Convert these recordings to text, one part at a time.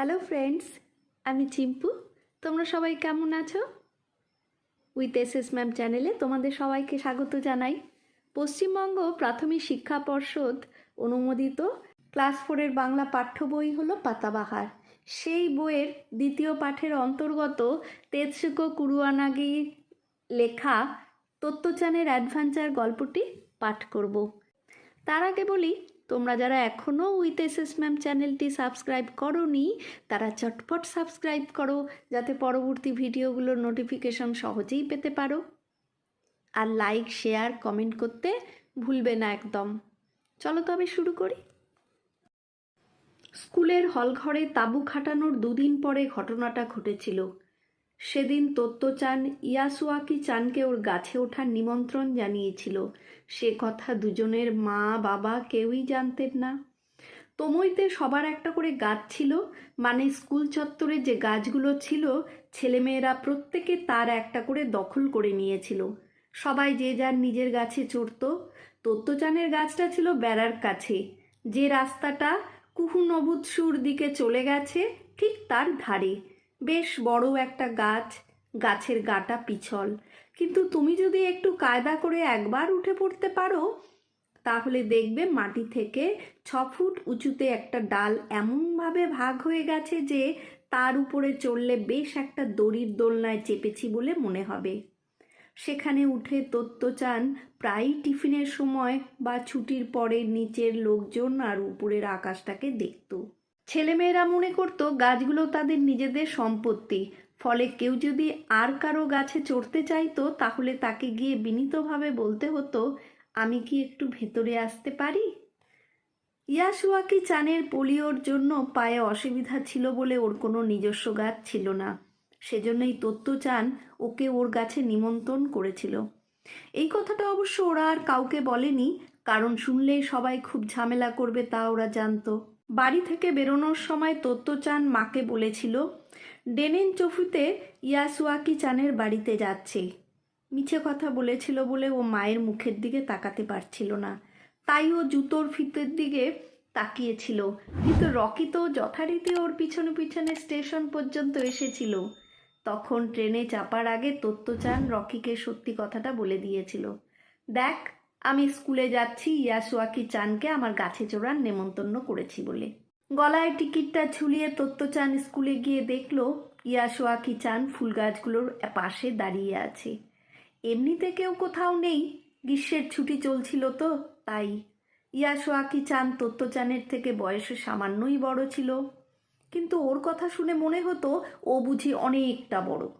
Hello friends আমি চিম্পু। তোমরা সবাই কেমন আছো? উইথ এস এস ম্যাম চ্যানেলে তোমাদের সবাইকে স্বাগত জানাই। পশ্চিমবঙ্গ প্রাথমিক শিক্ষা পর্ষদ অনুমোদিত ক্লাস ফোরের বাংলা পাঠ্য বই হলো পাতাবাহার। সেই বইয়ের দ্বিতীয় পাঠের অন্তর্গত তেৎসুকো কুরুয়ানাগির লেখা তত্ত্বচানের অ্যাডভেঞ্চার গল্পটি পাঠ করব। তার আগে বলি তোমরা যারা এখনও উইথ এস এস ম্যাম চ্যানেলটি সাবস্ক্রাইব করনি, তারা চটপট সাবস্ক্রাইব করো, যাতে পরবর্তী ভিডিওগুলোর নোটিফিকেশন সহজেই পেতে পারো। আর লাইক, শেয়ার, কমেন্ট করতে ভুলবে না একদম। চলো তবে শুরু করি। স্কুলের হলঘরে তাঁবু খাটানোর দুদিন পরে ঘটনাটা ঘটেছিল। সেদিন তত্ত্বচান ইয়াসুয়াকি চানকে ওর গাছে ওঠার নিমন্ত্রণ জানিয়েছিল। সে কথা দুজনের মা, বাবা কেউই জানতেন না। তমইতে সবার একটা করে গাছ ছিল মানে স্কুল চত্বরে যে গাছগুলো ছিল, ছেলেমেয়েরা প্রত্যেকে তার একটা করে দখল করে নিয়েছিল। সবাই যে যার নিজের গাছে চড়ত। তত্ত্বচানের গাছটা ছিল বেড়ার কাছে। যে রাস্তাটা কুহুনবুৎসুর দিকে চলে গেছে, ঠিক তার ধারে। বেশ বড় একটা গাছ, গাছের গাটা পিছল। কিন্তু তুমি যদি একটু কায়দা করে একবার উঠে পড়তে পারো, তাহলে দেখবে মাটি থেকে ছ ফুট উঁচুতে একটা ডাল এমনভাবে ভাগ হয়ে গেছে যে তার উপরে চড়লে বেশ একটা দড়ির দোলনায় চেপেছি বলে মনে হবে। সেখানে উঠে তত্ত্ব চান প্রায়ই টিফিনের সময় বা ছুটির পরে নিচের লোকজন আর উপরের আকাশটাকে দেখতো। ছেলেমেয়েরা মনে করতো গাছগুলো তাদের নিজেদের সম্পত্তি। ফলে কেউ যদি আর কারও গাছে চড়তে চাইতো, তাহলে তাকে গিয়ে বিনীতভাবে বলতে হতো, আমি কি একটু ভেতরে আসতে পারি? ইয়াসুয়াকি চানের পোলিওর জন্য পায়ে অসুবিধা ছিল বলে ওর কোনো নিজস্ব গাছ ছিল না। সেজন্যই তত্ত্ব চান ওকে ওর গাছে নিমন্ত্রণ করেছিল। এই কথাটা অবশ্য ওরা আর কাউকে বলেনি, কারণ শুনলেই সবাই খুব ঝামেলা করবে তা ওরা জানতো। বাড়ি থেকে বেরোনোর সময় তত্ত্বচান মাকে বলেছিল, ডেনেন চফুতে ইয়াসুয়াকি চানের বাড়িতে যাচ্ছে। মিছে কথা বলেছিল বলে ও মায়ের মুখের দিকে তাকাতে পারছিল না। তাই ও জুতোর ফিতের দিকে তাকিয়েছিল। কিন্তু রকি তো যথারীতি ওর পিছনে পিছনে স্টেশন পর্যন্ত এসেছিল। তখন ট্রেনে চাপার আগে তত্ত্বচান রকিকে সত্যি কথাটা বলে দিয়েছিল। দেখ আমি স্কুলে যাচ্ছি, ইয়াসুয়াকি চানকে আমার গাছে চড়ার নেমন্তন্ন করেছি বলে। গলায় টিকিটটা ঝুলিয়ে তত্ত্বচান স্কুলে গিয়ে দেখল, ইয়াসুয়াকি চান ফুল গাছগুলোর পাশে দাঁড়িয়ে আছে। এমনিতে কেউ কোথাও নেই, গ্রীষ্মের ছুটি চলছিল তো, তাই ইয়াসুয়াকি চান তত্ত্বচানের থেকে বয়সে সামান্যই বড় ছিল। কিন্তু ওর কথা শুনে মনে হতো, ও বুঝি অনেকটা বড়।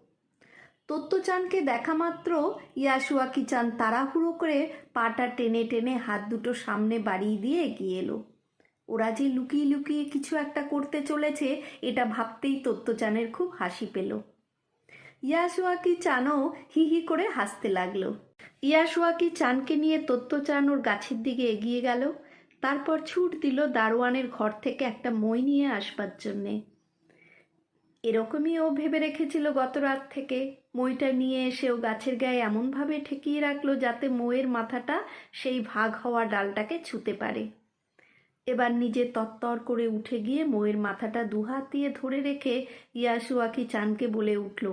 তত্ত্বচানকে দেখা মাত্র ইয়াসুয়াকি চান তাড়াহুড়ো করে পাটা টেনে টেনে হাত দুটো সামনে বাড়িয়ে দিয়ে এগিয়ে এলো। ওরা যে লুকিয়ে লুকিয়ে কিছু একটা করতে চলেছে, এটা ভাবতেই তত্ত্বচানের খুব হাসি পেল। ইয়াসুয়াকি চানও হি হি করে হাসতে লাগল। ইয়াসুয়াকি চানকে নিয়ে তত্ত্বচান ওর গাছের দিকে এগিয়ে গেল। তারপর ছুট দিল দারোয়ানের ঘর থেকে একটা মই নিয়ে আসবার জন্যে। এরকমই ও ভেবে রেখেছিল গত রাত থেকে। মইটা নিয়ে এসে ও গাছের গায়ে এমনভাবে ঠেকিয়ে রাখল যাতে মইয়ের মাথাটা সেই ভাগ হওয়া ডালটাকে ছুতে পারে। এবার নিজে তত্তর করে উঠে গিয়ে মইয়ের মাথাটা দুহাত দিয়ে ধরে রেখে ইয়াসুয়াকি চানকে বলে উঠল,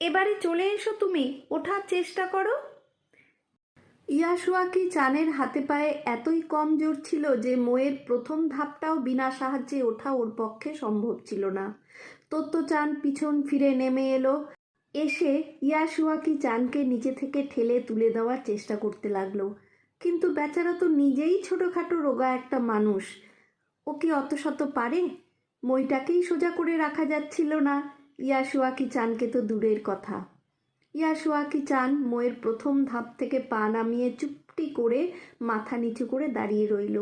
এবারে চলে এসো তুমি, ওঠার চেষ্টা করো। ইয়াসুয়াকি চানের হাতে পায়ে এতই কম জোর ছিল যে মোয়ের প্রথম ধাপটাও বিনা সাহায্যে ওঠা ওর পক্ষে সম্ভব ছিল না। তত্ত্বচান পিছন ফিরে নেমে এলো। এসে ইয়াসুয়াকি চানকে নিচে থেকে ঠেলে তুলে দেওয়ার চেষ্টা করতে লাগল। কিন্তু বেচারা তো নিজেই ছোটোখাটো রোগা একটা মানুষ। ও কি অত শত পারে? মইটাকেই সোজা করে রাখা যাচ্ছিল না, ইয়াসুয়াকি চানকে তো দূরের কথা। ইয়াসুয়াকি চান ময়ের প্রথম ধাপ থেকে পা নামিয়ে চুপটি করে মাথা নিচু করে দাঁড়িয়ে রইল।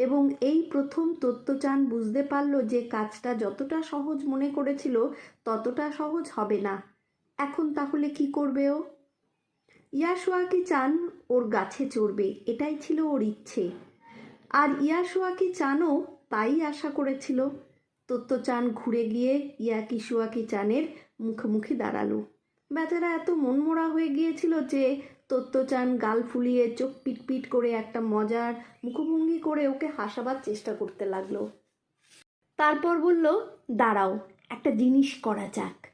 এবং এই প্রথম তত্ত্বচান বুঝতে পারল যে কাজটা যতটা সহজ মনে করেছিল, ততটা সহজ হবে না। এখন তাহলে কি করবে ও? ইয়াসুয়াকি চান ওর গাছে চড়বে, এটাই ছিল ওর ইচ্ছে। আর ইয়াসুয়াকি চানও তাই আশা করেছিল। তত্ত্বচান ঘুরে গিয়ে ইয়াকি সুয়াকি চানের মুখোমুখি দাঁড়াল। বেচারা এত মনমোড়া হয়ে গিয়েছিল যে তত্ত্বচান গাল ফুলিয়ে চোখ পিটপিট করে একটা মজার মুখভঙ্গি করে ওকে হাসাবার চেষ্টা করতে লাগল। তারপর বলল, দাঁড়াও, একটা জিনিস করা যাক।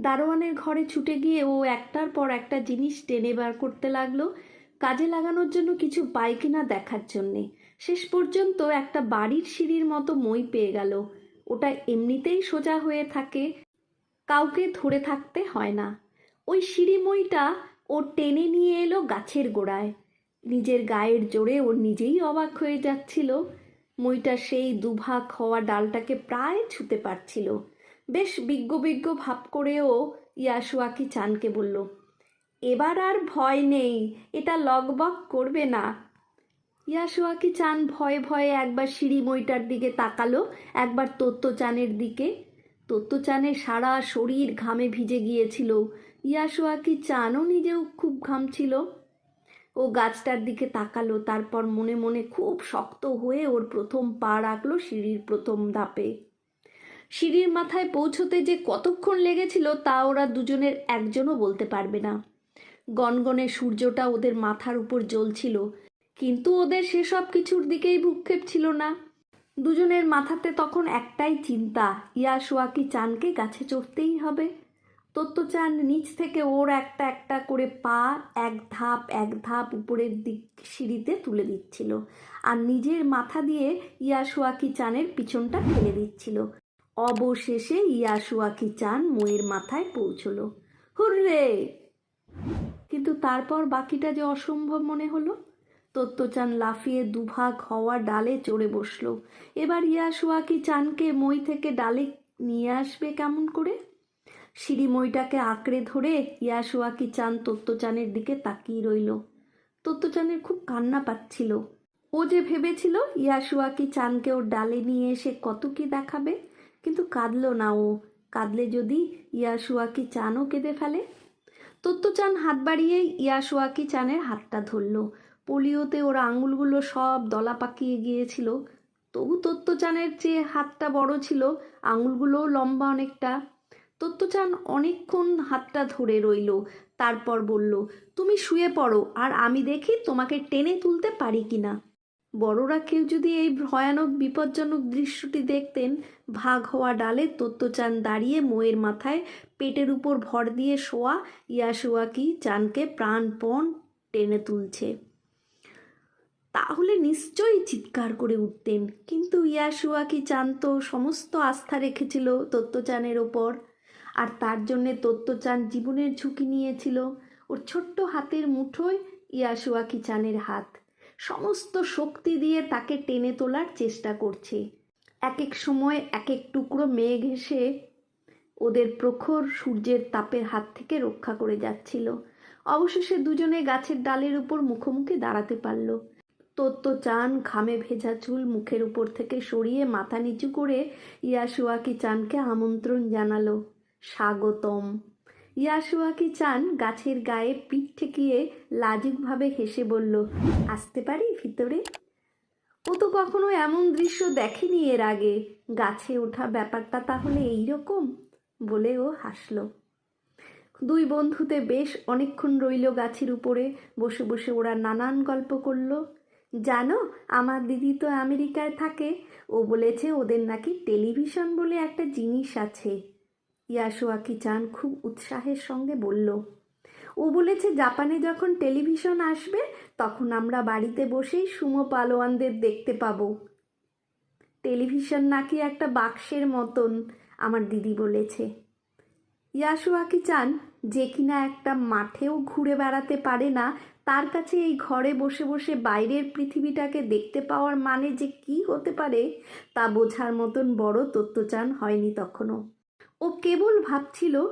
দারোয়ানের ঘরে ছুটে গিয়ে ও একটার পর একটা জিনিস টেনে বার করতে লাগল, কাজে লাগানোর জন্য কিছু পায় কিনা দেখার জন্যে। শেষ পর্যন্ত একটা বাড়ির সিঁড়ির মতো মই পেয়ে গেল। ওটা এমনিতেই সোজা হয়ে থাকে, কাউকে ধরে থাকতে হয় না। ওই সিঁড়ি মইটা ও টেনে নিয়ে এলো গাছের গোড়ায়। নিজের গায়ের জোরে ও নিজেই অবাক হয়ে যাচ্ছিল। মইটা সেই দুভাগ হওয়া ডালটাকে প্রায় ছুতে পারছিল। বেশ বিজ্ঞ বিজ্ঞ ভাব করেও ইয়াসুয়াকি চানকে বলল, এবার আর ভয় নেই, এটা লগবক করবে না। ইয়াসুয়াকি চান ভয়ে ভয়ে একবার সিঁড়ি মইটার দিকে তাকালো, একবার তত্ত্বচানের দিকে। তত্ত্বচানের সারা শরীর ঘামে ভিজে গিয়েছিল। ইয়াসুয়াকি চানও নিজেও খুব ঘামছিল ও গাছটার দিকে তাকালো, তারপর মনে মনে খুব শক্ত হয়ে ওর প্রথম পা রাখল সিঁড়ির প্রথম ধাপে। সিঁড়ির মাথায় পৌঁছতে যে কতক্ষণ লেগেছিল তা ওরা দুজনের একজনও বলতে পারবে না। গনগনে সূর্যটা ওদের মাথার উপর জ্বলছিল, কিন্তু ওদের সেসব কিছুর দিকেই ভূক্ষেপ ছিল না। দুজনের মাথাতে তখন একটাই চিন্তা ইয়াসুয়াকি চানকে গাছে চড়তেই হবে। তত্ত্বচান নিচ থেকে ওর একটা একটা করে পা এক ধাপ এক ধাপ উপরের দিক সিঁড়িতে তুলে দিচ্ছিল আর নিজের মাথা দিয়ে ইয়াসুয়াকি চানের পিছনটা ফেলে দিচ্ছিল। অবশেষে ইয়াসুয়াকি চান ময়ের মাথায় পৌঁছলো। হুররে! কিন্তু তারপর বাকিটা যে অসম্ভব মনে হলো? তত্ত্বচান লাফিয়ে দুভাগ হওয়া ডালে চড়ে বসল। এবার ইয়াসুয়াকি চানকে মই থেকে ডালে নিয়ে আসবে কেমন করে? সিঁড়ি মইটাকে আঁকড়ে ধরে ইয়াসুয়াকি চান তত্ত্বচানের দিকে তাকিয়ে রইল। তত্ত্বচানের খুব কান্না পাচ্ছিল। ও যে ভেবেছিল ইয়াসুয়াকি চানকে ওর ডালে নিয়ে এসে কত কি দেখাবে, কিন্তু কাঁদল না ও। কাঁদলে যদি ইয়াসুয়াকি চানও কেঁদে ফেলে। তত্ত্বচান হাত বাড়িয়ে ইয়াসুয়াকি চানের হাতটা ধরলো। পোলিওতে ওর আঙুলগুলো সব দলা পাকিয়ে গিয়েছিল। তবু তত্ত্বচানের চেয়ে হাতটা বড় ছিল, আঙুলগুলোও লম্বা অনেকটা। তত্ত্বচান অনেকক্ষণ হাতটা ধরে রইল। তারপর বলল, তুমি শুয়ে পড়ো, আর আমি দেখি তোমাকে টেনে তুলতে পারি কি না বড়রা কেউ যদি এই ভয়ানক, বিপজ্জনক দৃশ্যটি দেখতেন, ভাগ হওয়া ডালে তত্ত্বচান দাঁড়িয়ে মোয়ের মাথায় পেটের উপর ভর দিয়ে শোয়া ইয়াসুয়াকি চানকে প্রাণপণ টেনে তুলছে। তাহলে নিশ্চয়ই চিৎকার করে উঠতেন, কিন্তু ইয়াসুয়াকি চান তো সমস্ত আস্থা রেখেছিল তত্ত্বচানের ওপর। আর তার জন্যে তত্ত্বচান জীবনের ঝুঁকি নিয়েছিল। ওর ছোট্ট হাতের মুঠোয় ইয়াসুয়াকি চানের হাত। সমস্ত শক্তি দিয়ে তাকে টেনে তোলার চেষ্টা করছে। এক এক সময় এক এক টুকরো মেঘ এসে ওদের প্রখর সূর্যের তাপের হাত থেকে রক্ষা করে যাচ্ছিল। অবশেষে দুজনে গাছের ডালের উপর মুখোমুখি দাঁড়াতে পারল। তত্ত্ব চান ঘামে ভেজা চুল মুখের উপর থেকে সরিয়ে মাথা নিচু করে ইয়াসুয়াকি চানকে আমন্ত্রণ জানালো। স্বাগতম। ইয়াসুয়াকি চান গাছের গায়ে পিঠ ঠেকিয়ে লাজুকভাবে হেসে বলল, আসতে পারি ভিতরে? ও তো কখনো এমন দৃশ্য দেখেনি এর আগে। গাছে ওঠা ব্যাপারটা তাহলে এই রকম বলে ও হাসলো। দুই বন্ধুতে বেশ অনেকক্ষণ রইল গাছের উপরে। বসে বসে ওরা নানান গল্প করল। জানো, আমার দিদি তো আমেরিকায় থাকে। ও বলেছে ওদের নাকি টেলিভিশন বলে একটা জিনিস আছে। ইয়াসুয়াকি চান খুব উৎসাহের সঙ্গে বলল, ও বলেছে জাপানে যখন টেলিভিশন আসবে, তখন আমরা বাড়িতে বসেই সুমো পালোয়ানদের দেখতে পাবো। টেলিভিশন নাকি একটা বাক্সের মতন, আমার দিদি বলেছে। ইয়াসুয়াকি চান যে কিনা একটা মাঠেও ঘুরে বেড়াতে পারে না, তার কাছে এই ঘরে বসে বসে বাইরের পৃথিবীটাকে দেখতে পাওয়ার মানে যে কি হতে পারে, তা বোঝার মতন বড় তত্ত্বচান হয়নি তখনও। ও কেবল ভাবছিল,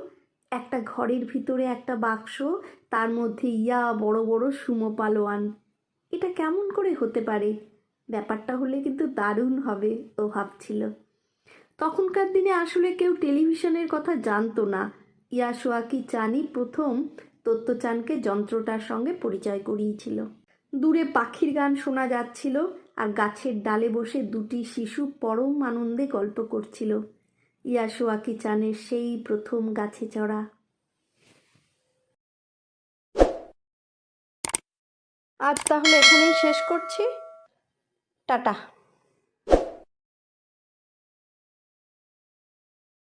একটা ঘরের ভিতরে একটা বাক্স, তার মধ্যে ইয়া বড় বড় সুমো পালোয়ান। এটা কেমন করে হতে পারে? ব্যাপারটা হলে কিন্তু দারুণ হবে, ও ভাবছিল। তখনকার দিনে আসলে কেউ টেলিভিশনের কথা জানতো না। ইয়াসোয়াকি চানি প্রথম তত্ত্বচানকে যন্ত্রটার সঙ্গে পরিচয় করিয়েছিল। দূরে পাখির গান শোনা যাচ্ছিল আর গাছের ডালে বসে দুটি শিশু পরম আনন্দে গল্প করছিল। ইয়াসোয়াকি চানের সেই প্রথম গাছে চড়া আজ তাহলে এখানেই শেষ করছি। টাটা।